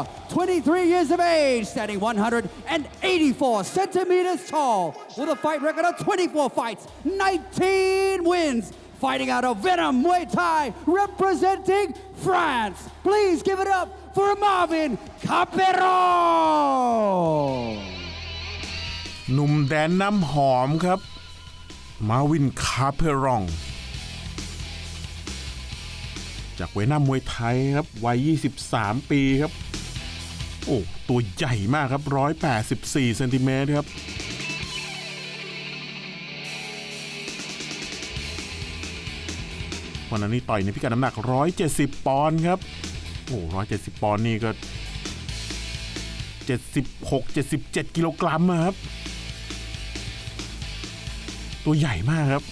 Oliveira, 23 years of age, standing 184 centimeters tall, with a fight record of 24 fights, 19 wins, fighting out of Venom Muay Thai, representing France. Please give it up for Marvin Capero. หนุ่มแดนน้ำหอมครับ มาวินคาเพรอง จากเวน่ามวยไทยครับวัย 23 ปีครับ โอ้ ตัวใหญ่มากครับ 184เซนติเมตรครับ วันนั้นนี่ต่อยในพิกัดน้ำหนัก 170 ปอนด์ครับ โอ้170 ปอนด์นี่ก็ 76 77 กิโลกรัมอะครับ ตัวใหญ่มากครับ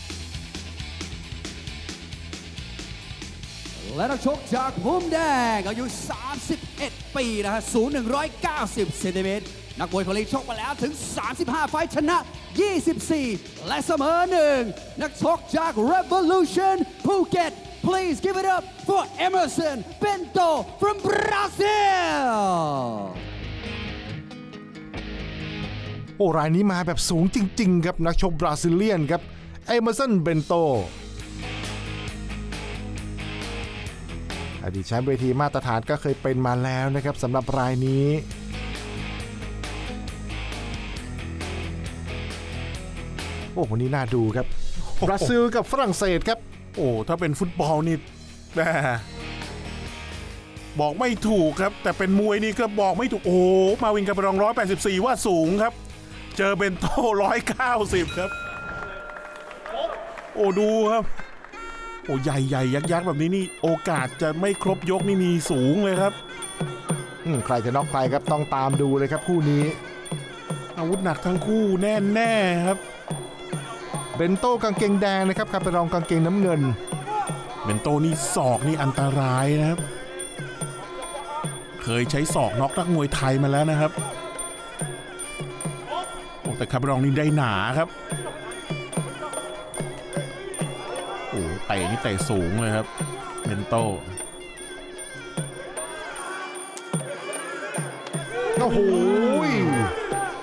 และนักชกจากมุมแดง อายุ 31 ปีนะฮะ สูง 190 เซนติเมตร นักมวยคนนี้ชกมาแล้วถึง 35 ไฟชนะ 24 และเสมอหนึ่ง นักชกจาก Revolution Phuket please give it up for Emerson Bento from Brazil โอ้รายนี้มาแบบสูงจริง ๆ ครับ นักชกบราซิเลียนครับ เอเมอร์สัน เบนโต อดีตแชมป์เวทีมาตรฐานก็เคยเป็นมาแล้วนะครับสำหรับรายนี้โอ้วันนี้น่าดูครับบราซิลกับฝรั่งเศสครับ โอ้ถ้าเป็นฟุตบอลนี่แหมบอกไม่ถูกครับ แต่เป็นมวยนี่ก็บอกไม่ถูก โอ้มาวินกับรอง184ว่าสูงครับ เจอเบนโต190ครับ โอ้ดูครับ อ้ใหญ่ใหญ่ยักษ์ยักษ์แบบนี้นี่โอกาสจะไม่ครบยกนี่มีสูงเลยครับอืมใครจะน็อกใครครับต้องตามดูเลยครับคู่นี้ อาวุธหนักทั้งคู่แน่แน่ๆครับเบนโตกางเกงแดงนะครับคาเปรองกางเกงน้ำเงินเบนโตนี่ศอกนี่อันตรายนะครับ เคยใช้ศอกน็อกนักมวยไทยมาแล้วนะครับโอ้แต่คาร์บรองนี่ได้หนาครับ เตะนี่เตะสูงเลยครับเบนโตโอ้โห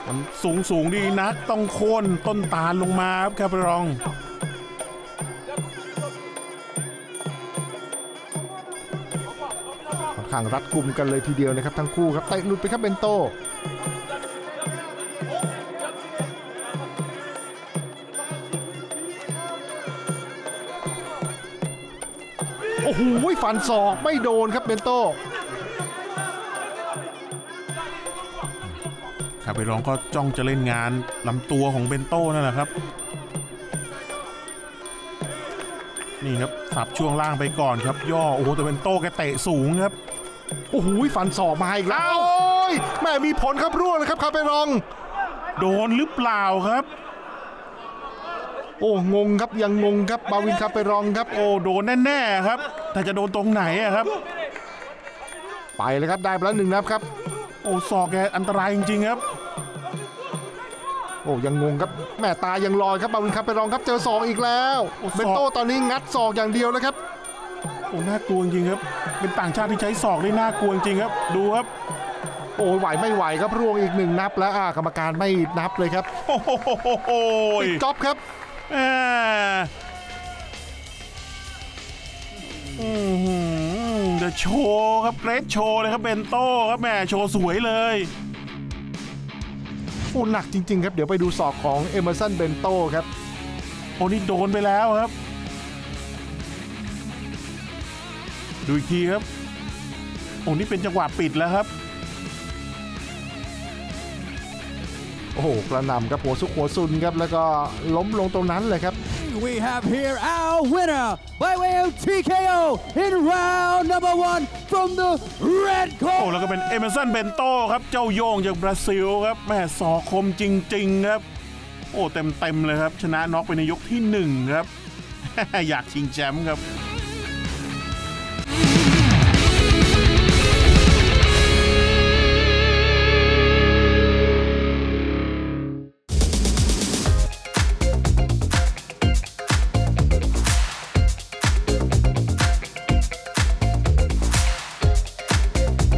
มันสูงสูงดีนักต้องโค่นต้นตาลลงมาครับคาร์บรองค่างรัดกลุ่มกันเลยทีเดียวนะครับทั้งคู่ครับเตะหลุดไปครับเบนโต โอ้โหฟันศอกไม่โดนครับเบนโตคาร์บรองก็จ้องจะเล่นงานลำตัวของเบนโต้นั่นแหละครับ นี่ครับสับช่วงล่างไปก่อนครับย่อโอ้โหแต่เบนโต้แกเตะสูงครับโอ้โหฟันศอกมาอีกแล้วโอ้ยแม่มีผลครับร่วงเลยครับคาเปรอง โดนหรือเปล่าครับ โอ้งงครับยังงงครับบาวินคาเปรองครับ โอ้โดนแน่ๆครับ แต่จะโดนตรงไหนอะครับ ไปเลยครับได้ไปแล้วหนึ่งนับครับ โอ้ศอกแกอันตรายจริงๆครับ โอ้ยังงงครับแม่ตายังลอยครับบาวินคาเปรองครับเจอศอกอีกแล้วโอ้ศอกเบนโตตอนนี้งัดศอกอย่างเดียวแล้วครับโอ้น่ากลัวจริงๆครับ เป็นต่างชาติที่ใช้ศอกได้น่ากลัวจริงๆครับ ดูครับโอ้ไหวไม่ไหวครับร่วงอีกหนึ่งนับแล้วอ่ากรรมการไม่นับเลยครับโอ้โหปิดจ็อบครับ อ่าอือหือจะโชว์ครับเกรดโชว์เลยครับเบนโต้ครับแหม่โชว์สวยเลยโอ้หนักจริง ๆ ครับ เดี๋ยวไปดูศอกของเอเมอร์สันเบนโตครับโอ้นี่โดนไปแล้วครับ ดูอีกทีครับโอ้นี่เป็นจังหวะปิดแล้วครับ โอ้โหกระหนำครับหัวซุกหัวซุนครับแล้วก็ล้มลงตรงนั้นเลยครับ We have here our winner by way of TKO in round number one from the red โอ้ corner. แล้วก็เป็นเอเมอร์สันเบนโตครับเจ้าโยงจากบราซิลครับแม่สอกคมจริง ๆ ครับ โอ้เต็มๆเลยครับ ชนะน็อกไปในยกที่หนึ่งครับ อยากชิงแชมป์ครับ